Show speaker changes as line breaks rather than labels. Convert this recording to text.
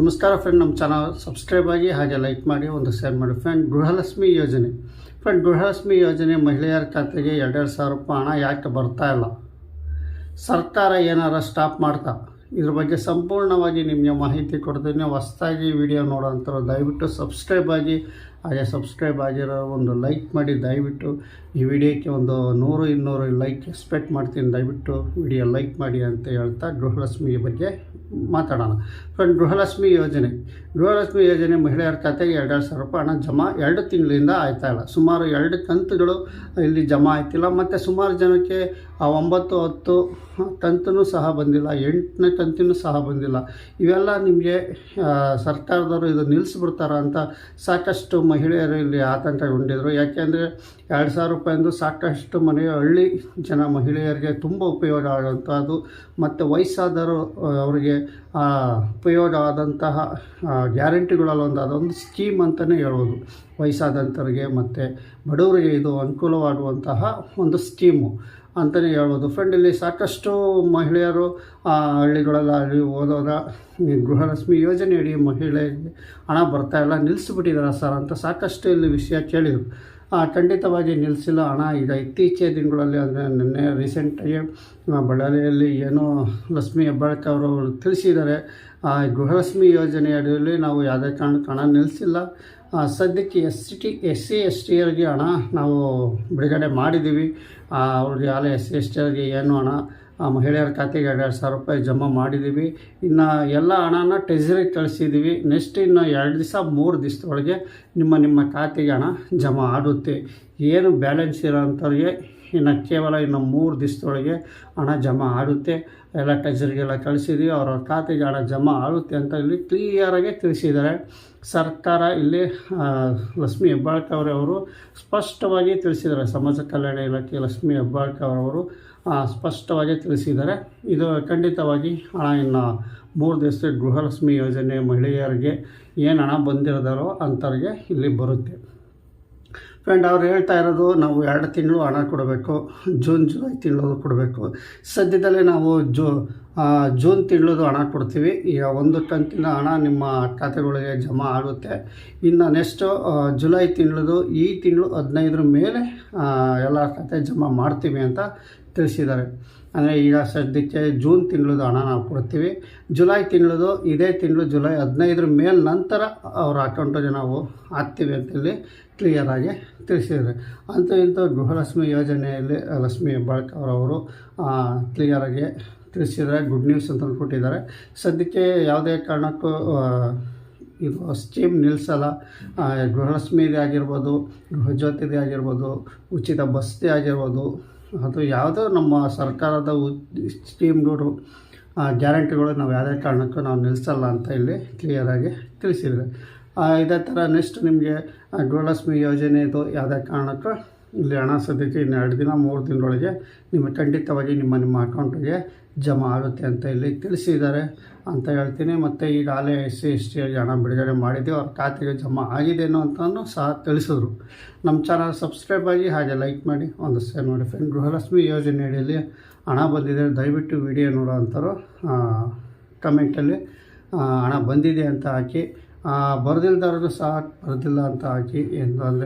ನಮಸ್ಕಾರ ಫ್ರೆಂಡ್ ನಮ್ಮ channel subscribe ಆಗಿ ಹಾಗೆ ಲೈಕ್ ಮಾಡಿ, ಒಂದು ಶೇರ್ ಮಾಡಿ. ಫ್ರೆಂಡ್ ಗೃಹಲಕ್ಷ್ಮಿ ಯೋಜನೆ. ಫ್ರೆಂಡ್ ಗೃಹಲಕ್ಷ್ಮಿ ಯೋಜನೆ ಮಹಿಳೆಯರ ಖಾತೆಗೆ ಎರಡೆರಡು ಸಾವಿರ ರೂಪಾಯಿ ಹಣ ಯಾಕೆ ಬರ್ತಾ ಇಲ್ಲ? ಸರ್ಕಾರ ಏನಾರ ಸ್ಟಾಪ್ ಮಾಡ್ತಾ? ಇದ್ರ ಬಗ್ಗೆ ಸಂಪೂರ್ಣವಾಗಿ ನಿಮಗೆ ಮಾಹಿತಿ ಕೊಡ್ತೀನಿ. ಹೊಸ್ದಾಗಿ ವಿಡಿಯೋ ನೋಡೋಂಥವ್ರು ದಯವಿಟ್ಟು ಸಬ್ಸ್ಕ್ರೈಬ್ ಆಗಿ ಹಾಗೆ ಸಬ್ಸ್ಕ್ರೈಬ್ ಆಗಿರೋ ಒಂದು ಲೈಕ್ ಮಾಡಿ, ದಯವಿಟ್ಟು ಈ ವಿಡಿಯೋಕ್ಕೆ ಒಂದು ನೂರು, ಇನ್ನೂರು ಲೈಕ್ ಎಕ್ಸ್ಪೆಕ್ಟ್ ಮಾಡ್ತೀನಿ. ದಯವಿಟ್ಟು ವಿಡಿಯೋ ಲೈಕ್ ಮಾಡಿ ಅಂತ ಹೇಳ್ತಾ ಗೃಹಲಕ್ಷ್ಮಿ ಬಗ್ಗೆ ಮಾತಾಡೋಣ. ಫ್ರೆಂಡ್ ಗೃಹಲಕ್ಷ್ಮಿ ಯೋಜನೆ. ಗೃಹಲಕ್ಷ್ಮಿ ಯೋಜನೆ ಮಹಿಳೆಯರ ಖಾತೆಗೆ ಎರಡೆರಡು ಸಾವಿರ ರೂಪಾಯಿ ಹಣ ಜಮಾ ಎರಡು ತಿಂಗಳಿಂದ ಆಯ್ತಾ ಇಲ್ಲ. ಸುಮಾರು ಎರಡು ಕಂತುಗಳು ಇಲ್ಲಿ ಜಮಾ ಆಯ್ತಿಲ್ಲ. ಮತ್ತು ಸುಮಾರು ಜನಕ್ಕೆ ಆ ಒಂಬತ್ತು, ಹತ್ತು ಕಂತೂ ಸಹ ಬಂದಿಲ್ಲ. ಎಂಟನೇ ಕಂತಿನೂ ಸಹ ಬಂದಿಲ್ಲ. ಇವೆಲ್ಲ ನಿಮಗೆ ಸರ್ಕಾರದವರು ಇದು ನಿಲ್ಲಿಸ್ಬಿಡ್ತಾರ ಅಂತ ಸಾಕಷ್ಟು ಮಹಿಳೆಯರು ಇಲ್ಲಿ ಆತಂಕಗೊಂಡಿದ್ರು. ಯಾಕೆಂದರೆ ಎರಡು ಸಾವಿರ ರೂಪಾಯಿಂದು ಸಾಕಷ್ಟು ಮನೆಯ ಹಳ್ಳಿ ಜನ ಮಹಿಳೆಯರಿಗೆ ತುಂಬ ಉಪಯೋಗ ಆದಂಥದ್ದು ಮತ್ತು ವಯಸ್ಸಾದರು ಅವರಿಗೆ ಉಪಯೋಗ ಆದಂತಹ ಗ್ಯಾರಂಟಿಗಳಲ್ಲಿ ಒಂದು ಅದೊಂದು ಸ್ಕೀಮ್ ಅಂತಲೇ ಹೇಳ್ಬೋದು. ವಯಸ್ಸಾದಂಥವ್ರಿಗೆ ಮತ್ತು ಬಡವರಿಗೆ ಇದು ಅನುಕೂಲವಾಗುವಂತಹ ಒಂದು ಸ್ಕೀಮು. ಅಂತಲೇ ಹೇಳ್ಬೋದು. ಫ್ರೆಂಡ್ ಇಲ್ಲಿ ಸಾಕಷ್ಟು ಮಹಿಳೆಯರು ಆ, ಹಳ್ಳಿಗಳಲ್ಲಾಗಲಿ ಓದೋದ ಗೃಹಲಕ್ಷ್ಮಿ ಯೋಜನೆಯಡಿ ಮಹಿಳೆಗೆ ಹಣ ಇಲ್ಲ ನಿಲ್ಲಿಸ್ಬಿಟ್ಟಿದ್ದಾರೆ ಸರ್ ಅಂತ ಸಾಕಷ್ಟು ಇಲ್ಲಿ ವಿಷಯ ಕೇಳಿದರು. ಖಂಡಿತವಾಗಿ ನಿಲ್ಲಿಸಿಲ್ಲ ಹಣ ಈಗ ಇತ್ತೀಚಿನ ದಿನಗಳಲ್ಲಿ ಅಂದರೆ ನಿನ್ನೆ ರೀಸೆಂಟಾಗಿ ಬಳ್ಳಾರಿಯಲ್ಲಿ ಏನೋ ಲಕ್ಷ್ಮಿ ಹೆಬ್ಬಾಳ್ಕೆ ಅವರು ತಿಳಿಸಿದ್ದಾರೆ. ಆ, ಗೃಹಲಕ್ಷ್ಮಿ ಯೋಜನೆ ಅಡಿಯಲ್ಲಿ ನಾವು ಯಾವುದೇ ಕಾರಣಕ್ಕೆ ಹಣ ನಿಲ್ಲಿಸಿಲ್ಲ ಸದ್ಯಕ್ಕೆ S T S C S ಟಿಯರಿಗೆ ಹಣ ನಾವು ಬಿಡುಗಡೆ ಮಾಡಿದ್ದೀವಿ. ಅವ್ರಿಗೆ ಆಲೆ ಎಸ್ ಸಿ ಎಸ್ ಟಿಯರಿಗೆ ಏನು ಹಣ ಆ, ಮಹಿಳೆಯರ ಖಾತೆಗೆ ಎರಡು ಸಾವಿರ ರೂಪಾಯಿ ಜಮಾ ಮಾಡಿದ್ದೀವಿ ಇನ್ನು ಎಲ್ಲ ಹಣನ ಟ್ರೆಜರಿಗೆ ಕಳಿಸಿದ್ದೀವಿ ನೆಕ್ಸ್ಟ್ ಇನ್ನು ಎರಡು ದಿವಸ ಮೂರು ದಿವಸದೊಳಗೆ ನಿಮ್ಮ ನಿಮ್ಮ ಖಾತೆಗೆ ಹಣ ಜಮಾ ಆಗುತ್ತೆ. ಏನು ಬ್ಯಾಲೆನ್ಸ್ ಇರೋಂಥವ್ರಿಗೆ ಇನ್ನು ಕೇವಲ ಇನ್ನು ಮೂರು ದಿವಸದೊಳಗೆ ಹಣ ಜಮಾ ಆಗುತ್ತೆ. ಎಲ್ಲ ಟ್ರೆಜರಿಗೆಲ್ಲ ಕಳಿಸಿದ್ವಿ. ಅವರ ಖಾತೆಗೆ ಹಣ ಜಮಾ ಆಗುತ್ತೆ ಅಂತ ಇಲ್ಲಿ ಕ್ಲಿಯರಾಗಿ ತಿಳಿಸಿದ್ದಾರೆ. ಸರ್ಕಾರ ಇಲ್ಲಿ ಲಕ್ಷ್ಮಿ ಹೆಬ್ಬಾಳ್ಕರ್ ಅವರು ಸ್ಪಷ್ಟವಾಗಿ ತಿಳಿಸಿದ್ದಾರೆ. ಸಮಾಜ ಕಲ್ಯಾಣ ಇಲಾಖೆ ಲಕ್ಷ್ಮಿ ಹೆಬ್ಬಾಳ್ಕರ್ ಅವರು. ಸ್ಪಷ್ಟವಾಗಿ ತಿಳಿಸಿದ್ದಾರೆ. ಇದು ಖಂಡಿತವಾಗಿ ಹಣ, ಇನ್ನು ಮೂರು ದಿವಸ ಗೃಹಲಕ್ಷ್ಮಿ ಯೋಜನೆ ಮಹಿಳೆಯರಿಗೆ ಏನು ಹಣ ಬಂದಿರೋದಾರೋ ಅಂಥವ್ರಿಗೆ ಇಲ್ಲಿ ಬರುತ್ತೆ. ಫ್ರೆಂಡ್ ಅವ್ರು ಹೇಳ್ತಾ ಇರೋದು ನಾವು ಎರಡು ತಿಂಗಳು ಹಣ ಕೊಡಬೇಕು, ಜೂನ್, ಜುಲೈ ತಿಂಗಳು ಕೊಡಬೇಕು. ಸದ್ಯದಲ್ಲೇ ನಾವು ಜೂ ಜೂನ್ ತಿಂಗಳದು ಹಣ ಕೊಡ್ತೀವಿ. ಈಗ ಒಂದು ಕಂತಿನ ಹಣ ನಿಮ್ಮ ಖಾತೆಗಳಿಗೆ ಜಮಾ ಆಗುತ್ತೆ. ಇನ್ನು ನೆಕ್ಸ್ಟು ಜುಲೈ ತಿಂಗಳದು ಈ ತಿಂಗಳು ಹದಿನೈದರ ಮೇಲೆ ಎಲ್ಲ ಖಾತೆ ಜಮಾ ಮಾಡ್ತೀವಿ ಅಂತ ತಿಳಿಸಿದ್ದಾರೆ. ಅಂದರೆ ಈಗ ಸದ್ಯಕ್ಕೆ ಜೂನ್ ತಿಂಗಳದು ಹಣ ನಾವು ಕೊಡ್ತೀವಿ. ಜುಲೈ ತಿಂಗಳದು ಇದೇ ತಿಂಗಳು ಜುಲೈ ಹದಿನೈದರ ಮೇಲೆ ನಂತರ ಅವ್ರ ಅಕೌಂಟಿಗೆ ನಾವು ಹಾಕ್ತೀವಿ ಅಂತೇಳಿ ಕ್ಲಿಯರಾಗಿ ತಿಳಿಸಿದ್ದಾರೆ. ಅಂಥ ಇಂಥ ಗೃಹಲಕ್ಷ್ಮಿ ಯೋಜನೆಯಲ್ಲಿ ಲಕ್ಷ್ಮಿ ಹೆಬ್ಬಾಳ್ಕರ್ ಅವರು ಕ್ಲಿಯರಾಗಿ ತಿಳಿಸಿದ್ದಾರೆ ಗುಡ್ ನ್ಯೂಸ್ ಅಂತ ಅಂದ್ಕೊಟ್ಟಿದ್ದಾರೆ. ಸದ್ಯಕ್ಕೆ ಯಾವುದೇ ಕಾರಣಕ್ಕೂ ಇದು ಸ್ಕೀಮ್ ನಿಲ್ಲಿಸಲ್ಲ ಗೃಹಲಕ್ಷ್ಮಿದೇ ಆಗಿರ್ಬೋದು ಗೃಹಜ್ಯೋತಿದೇ ಆಗಿರ್ಬೋದು ಉಚಿತ ಬಸ್ದೇ ಆಗಿರ್ಬೋದು ಅದು ಯಾವುದೋ ನಮ್ಮ ಸರ್ಕಾರದ ಉ- ಸ್ಕೀಮ್ಗಳು ಗ್ಯಾರಂಟಿಗಳು ನಾವು ಯಾವುದೇ ಕಾರಣಕ್ಕೂ ನಾವು ನಿಲ್ಲಿಸಲ್ಲ ಅಂತ ಇಲ್ಲಿ ಕ್ಲಿಯರಾಗಿ ತಿಳಿಸಿದ್ದಾರೆ. ಆ, ಇದೇ ಥರ ನೆಕ್ಸ್ಟ್ ನಿಮಗೆ ಗೃಹಲಕ್ಷ್ಮಿ ಗೃಹಲಕ್ಷ್ಮಿ ಯೋಜನೆದು ಯಾವುದೇ ಕಾರಣಕ್ಕೂ ಇಲ್ಲಿ ಹಣ ಸದ್ಯಕ್ಕೆ ಇನ್ನು ಎರಡು ದಿನ, ಮೂರು ದಿನದೊಳಗೆ ನಿಮಗೆ ಖಂಡಿತವಾಗಿ ನಿಮ್ಮ ನಿಮ್ಮ ಅಕೌಂಟಿಗೆ ಜಮಾ ಆಗುತ್ತೆ ಅಂತ ಇಲ್ಲಿ ತಿಳಿಸಿದ್ದಾರೆ ಅಂತ ಹೇಳ್ತೀನಿ. ಮತ್ತು ಈಗಾಗಲೇ ಎಸ್ ಸಿ, ಎಸ್ ಟಿ ಹಣ ಬಿಡುಗಡೆ ಮಾಡಿದ್ದೀವಿ ಅವ್ರ ಖಾತೆಗೆ ಜಮಾ ಆಗಿದೆನೋ ಅಂತಲೂ ಸಹ ತಿಳಿಸಿದ್ರು. ನಮ್ಮ ಚಾನಲ್ ಸಬ್ಸ್ಕ್ರೈಬ್ ಆಗಿ ಹಾಗೆ ಲೈಕ್ ಮಾಡಿ, ಒಂದು ಶೇರ್ ನೋಡಿ ಫ್ರೆಂಡ್. ಗೃಹಲಕ್ಷ್ಮಿ ಯೋಜನೆ ಅಡಿಯಲ್ಲಿ ಹಣ ಬಂದಿದೆ. ದಯವಿಟ್ಟು ವಿಡಿಯೋ ನೋಡೋ ಅಂಥವ್ರು ಕಮೆಂಟಲ್ಲಿ ಹಣ ಬಂದಿದೆ ಅಂತ ಹಾಕಿ ಬರೆದಿಲ್ದವ್ರಿಗೂ ಸಹ ಬರೆದಿಲ್ಲ ಅಂತ ಹಾಕಿ ಎಂದು ಅಂದರೆ